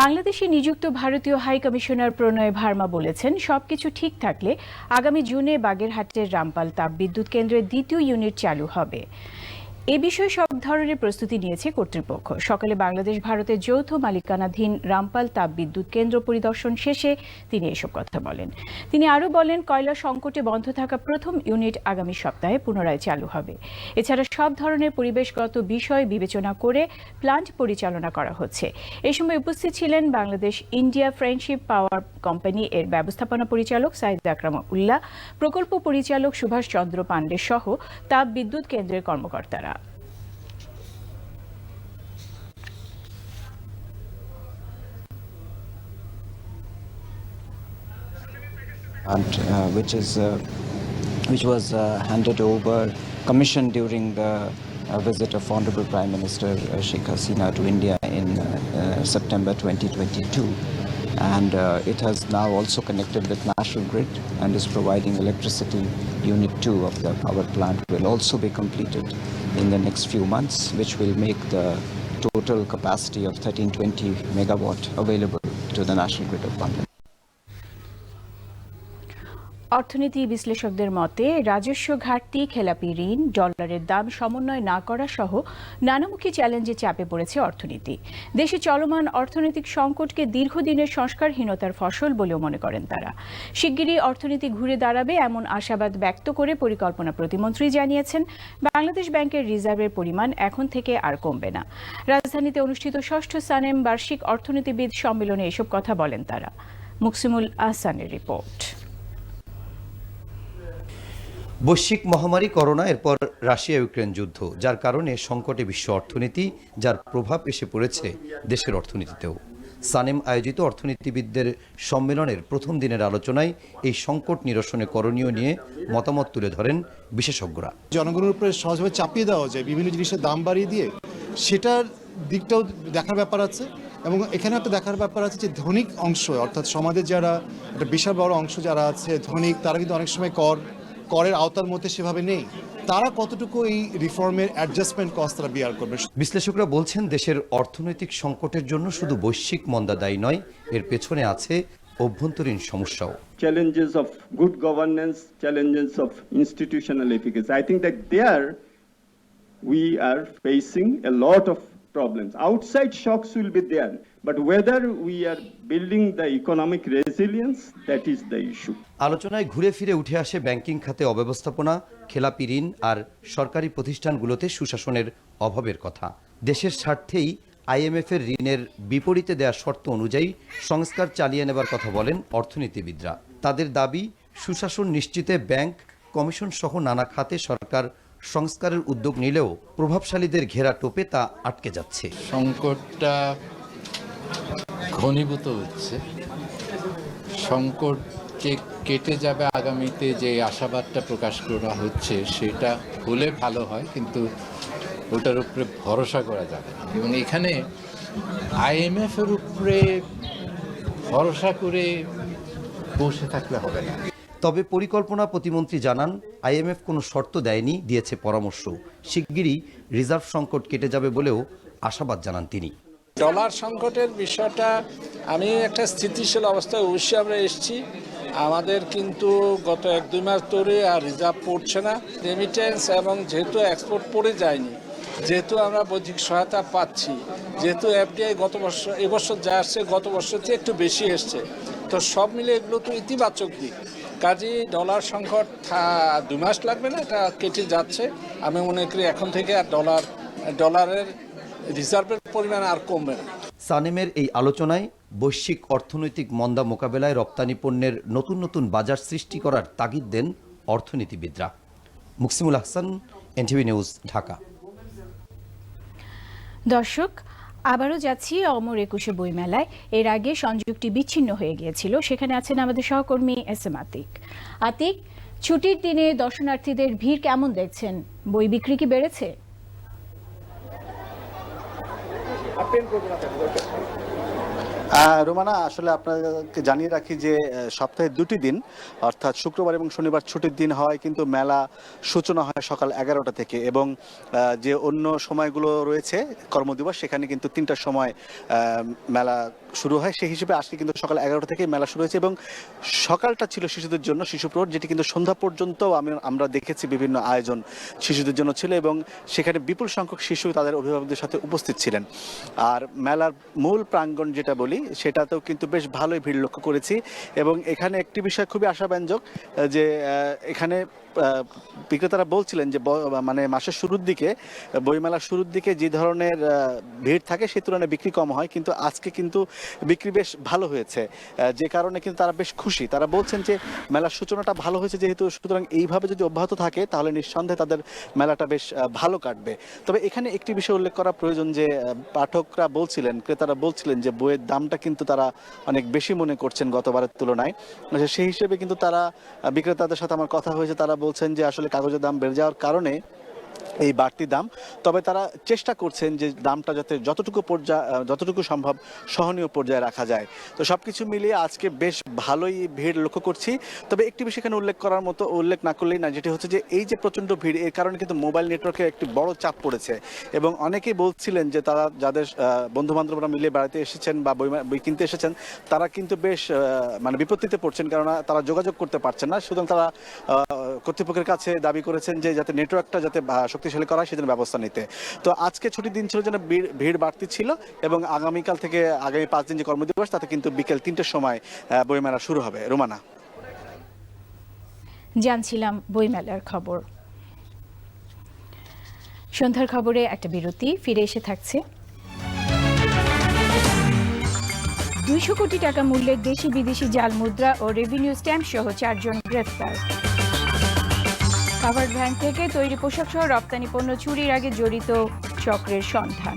বাংলাদেশে নিযুক্ত ভারতীয় হাই কমিশনার প্রণয় ভার্মা বলেছেন, সবকিছু ঠিক থাকলে আগামী জুনে বাগেরহাটের রামপাল তাপবিদ্যুৎ কেন্দ্রের দ্বিতীয় ইউনিট চালু হবে। এ বিষয়ে সব ধরনের প্রস্তুতি নিয়েছে কর্তৃপক্ষ। সকালে বাংলাদেশ ভারতের যৌথ মালিকানাধীন রামপাল তাপবিদ্যুৎ কেন্দ্র পরিদর্শন শেষে তিনি এসব কথা বলেন। তিনি আরও বলেন, কয়লা সংকটে বন্ধ থাকা প্রথম ইউনিট আগামী সপ্তাহে পুনরায় চালু হবে। এছাড়া সব ধরনের পরিবেশগত বিষয় বিবেচনা করে প্লান্ট পরিচালনা করা হচ্ছে। এই সময় উপস্থিত ছিলেন Bangladesh India friendship power company এর ব্যবস্থাপনা পরিচালক সাইদ আকরাম উল্লাহ, প্রকল্প পরিচালক সুভাষ চন্দ্র পাণ্ডে সহ তাপ বিদ্যুৎ কেন্দ্রের কর্মকর্তারা। Uh, which is uh, which was uh, handed over, commissioned during the visit of Honorable Prime Minister Sheikh Hasina to India in September 2022. And uh, it has now also connected with National Grid and is providing electricity. Unit 2 of the power plant will also be completed in the next few months, which will make the total capacity of 1320 megawatt available to the National Grid of Bangladesh. অর্থনীতি বিশ্লেষকদের মতে, রাজস্ব ঘাটতি, খেলাপি ঋণ, ডলারের দাম সমন্বয় না করা সহ নানামুখী চ্যালেঞ্জে চাপে পড়েছে অর্থনীতি। দেশে চলমান অর্থনৈতিক সংকটকে দীর্ঘদিনের সংস্কারহীনতার ফসল বলেও মনে করেন তারা। শিগগিরই অর্থনীতি ঘুরে দাঁড়াবে এমন আশাবাদ ব্যক্ত করে পরিকল্পনা প্রতিমন্ত্রী জানিয়েছেন, বাংলাদেশ ব্যাংকের রিজার্ভের পরিমাণ এখন থেকে আর কমবে না। রাজধানীতে অনুষ্ঠিত ষষ্ঠ সানেম বার্ষিক অর্থনীতিবিদ সম্মেলনে এসব কথা বলেন তারা। মুকসিমুল আহসানের রিপোর্ট। বৈশ্বিক মহামারী করোনা, এরপর রাশিয়া ইউক্রেন যুদ্ধ, যার কারণে সংকটে বিশ্ব অর্থনীতি, যার প্রভাব এসে পড়েছে দেশের অর্থনীতিতেও। সানেম আয়োজিত অর্থনীতিবিদদের সম্মেলনের প্রথম দিনের আলোচনায় এই সংকট নিরসনে করণীয় নিয়ে মতামত তুলে ধরেন বিশেষজ্ঞরা। জনগণের উপরে সহজভাবে চাপিয়ে দেওয়া যায় বিভিন্ন জিনিসের দাম বাড়িয়ে দিয়ে, সেটার দিকটাও দেখার ব্যাপার আছে এবং এখানে একটা দেখার ব্যাপার আছে যে ধনিক অংশ, অর্থাৎ সমাজের যারা, একটা বিশাল বড় অংশ যারা আছে ধনিক, তারা কিন্তু অনেক সময় কর করের আওতার মধ্যে সেভাবে নেই। তারা কতটুকু এই রিফর্মের অ্যাডজাস্টমেন্ট কস্ট তারা বিয়ার করবে? বিশ্লেষকরা বলছেন দেশের অর্থনৈতিক সংকটের জন্য শুধু বৈশ্বিক মন্দা দায়ী নয় এর পেছনে আছে অভ্যন্তরীণ সমস্যাও। Challenges of good governance, challenges of institutional efficacy. I think that there we are facing a lot of problems. Outside shocks will be there, but whether we are building the economic resilience, that is the issue. আলোচনায় ঘুরে ফিরে উঠে আসে banking খাতে অব্যবস্থাপনা খেলাপি ঋণ আর সরকারি প্রতিষ্ঠানগুলোতে সুশাসনের অভাবের কথা দেশের স্বার্থেই আইএমএফ এর ঋণের বিপরীতে দেওয়া শর্ত অনুযায়ী সংস্কার চালিয়ে নেবার কথা বলেন অর্থনীতিবিদরা তাদের দাবি সুশাসন নিশ্চিতে ব্যাংক কমিশন সহ নানা খাতে সরকার সংস্কারের উদ্যোগ নিলেও প্রভাবশালীদের ঘেরা টোপে তা আটকে যাচ্ছে। সংকটটা ঘনীভূত হচ্ছে। সংকট যে কেটে যাবে আগামীতে যে আশাবাদটা প্রকাশ করা হচ্ছে, সেটা হলে ভালো হয়, কিন্তু ওটার উপরে ভরসা করা যাবে এবং এখানে আইএমএফের উপরে ভরসা করে বসে থাকলে হবে না। তবে পরিকল্পনা প্রতিমন্ত্রী জানান, আইএমএফ কোনো শর্ত দেয়নি, দিয়েছে পরামর্শ। শিগগিরই রিজার্ভ সংকট কেটে যাবে বলেও আশাবাদ জানান তিনি। ডলার সংকটের বিষয়টা আমি একটা স্থিতিশীল অবস্থায় অবশ্যই আমরা এসেছি। আমাদের কিন্তু গত এক, দুই মাস ধরে আর রিজার্ভ পড়ছে না। রেমিটেন্স এবং যেহেতু এক্সপোর্ট পড়ে যায়নি, যেহেতু আমরা বৈধিক সহায়তা পাচ্ছি, যেহেতু এফডিআই গত বছর এবছর যা আসছে গত বছর চেয়ে একটু বেশি এসছে। তো সব মিলে এগুলো তো ইতিবাচক দিক। কাজে ডলার সংকট দু মাস লাগবে না এটা কেটে যাচ্ছে। আমি মনে করি এখন থেকে আর ডলার ডলারের রিজার্ভের পরিমাণ আর কমবে না। সানেমের এই আলোচনায় বৈশ্বিক অর্থনৈতিক মন্দা মোকাবেলায় রপ্তানি পণ্যের নতুন নতুন বাজার সৃষ্টি করার তাগিদ দেন অর্থনীতিবিদরা। Muksimul Hasan NTV news Dhaka. দর্শক আবারও যাচ্ছি অমর একুশে বইমেলায়। এর আগে সংযোগটি বিচ্ছিন্ন হয়ে গিয়েছিল। সেখানে আছেন আমাদের সহকর্মী এস এম আতিক। আতিক, ছুটির দিনে দর্শনার্থীদের ভিড় কেমন দেখছেন? বই বিক্রি কি বেড়েছে? রোমানা, আসলে আপনাকে জানিয়ে রাখি যে সপ্তাহে দুটি দিন, অর্থাৎ শুক্রবার এবং শনিবার ছুটির দিন হয়, কিন্তু মেলা সূচনা হয় সকাল এগারোটা থেকে এবং যে অন্য সময়গুলো রয়েছে কর্মদিবস, সেখানে কিন্তু তিনটার সময় মেলা শুরু হয়, সেই হিসেবে আজকে কিন্তু সকাল এগারোটা থেকে মেলা শুরু হয়েছে এবং সকালটা ছিল শিশুদের জন্য শিশু প্রহর, যেটি কিন্তু সন্ধ্যা পর্যন্ত আমি, আমরা দেখেছি বিভিন্ন আয়োজন শিশুদের জন্য ছিল এবং সেখানে বিপুল সংখ্যক শিশু তাদের অভিভাবকদের সাথে উপস্থিত ছিলেন। আর মেলার মূল প্রাঙ্গণ যেটা বলি, সেটাতেও কিন্তু বেশ ভালোই ভিড় লক্ষ্য করেছি এবং এখানে একটি বিষয় খুবই আশাব্যঞ্জক, যে এখানে বিক্রেতারা বলছিলেন যে মানে মাসের শুরুর দিকে, বইমেলার শুরুর দিকে যে ধরনের ভিড় থাকে সে তুলনায় বিক্রি কম হয়, কিন্তু আজকে কিন্তু বিক্রি বেশ ভালো হয়েছে। যে কারণে কিন্তু তারা বেশ খুশি। তারা বলছেন যে মেলার সূচনাটা ভালো হয়েছে যেহেতু সুতরাং এইভাবে যদি অব্যাহত থাকে তাহলে নিঃসন্দেহে তাদের মেলাটা বেশ ভালো কাটবে। তবে এখানে একটি বিষয় উল্লেখ করা প্রয়োজন যে পাঠকরা বলছিলেন ক্রেতারা বলছিলেন যে বইয়ের দামটা কিন্তু তারা অনেক বেশি মনে করছেন গতবারের তুলনায়। আচ্ছা, সেই হিসেবে কিন্তু তারা বিক্রেতাদের সাথে আমার কথা হয়েছে তারা বলছেন যে আসলে কাগজের দাম বেড়ে যাওয়ার কারণে এই বাড়তি দাম, তবে তারা চেষ্টা করছেন যে দামটা যাতে যতটুকু পর্যায়ে যতটুকু সম্ভব সহনীয় পর্যায়ে রাখা যায়। তো সবকিছু মিলিয়ে আজকে বেশ ভালোই ভিড় লক্ষ্য করছি। তবে একটি বিষয় এখানে উল্লেখ করার মতো, উল্লেখ না করলেই না, যেটি হচ্ছে যে এই যে প্রচণ্ড ভিড়, এর কারণে কিন্তু মোবাইল নেটওয়ার্কে একটি বড় চাপ পড়েছে। এবং অনেকেই বলছিলেন যে তারা যাদের বন্ধু বান্ধবরা মিলে বেড়াতে এসেছেন বা বই বই কিনতে এসেছেন, তারা কিন্তু বেশ মানে বিপত্তিতে পড়ছেন কেননা তারা যোগাযোগ করতে পারছেন না। সুতরাং তারা কর্তৃপক্ষের কাছে দাবি করেছেন যে যাতে নেটওয়ার্কটা যাতে শক্তিশালী করা সেজন্য ব্যবস্থা নিতে। তো আজকে ছুটির দিন ছিল যেন ভিড় বাড়তি ছিল এবং আগামীকাল থেকে আগামী পাঁচ দিন যে কর্মদিবস, তাতে কিন্তু বিকেল তিনটের সময় বইমেলা শুরু হবে। রোমানা। জানছিলাম বইমেলার খবর। সন্ধ্যার খবরে একটা বিরতি, ফিরে এসে থাকছে। দুইশো কোটি টাকা মূল্যের দেশি বিদেশি জাল মুদ্রা ও রেভিনিউ স্ট্যাম্প সহ চারজন গ্রেফতার। কাভার্ড ভ্যান থেকে তৈরি পোশাকসহ রপ্তানি পণ্য চুরির আগে জড়িত চক্রের সন্ধান।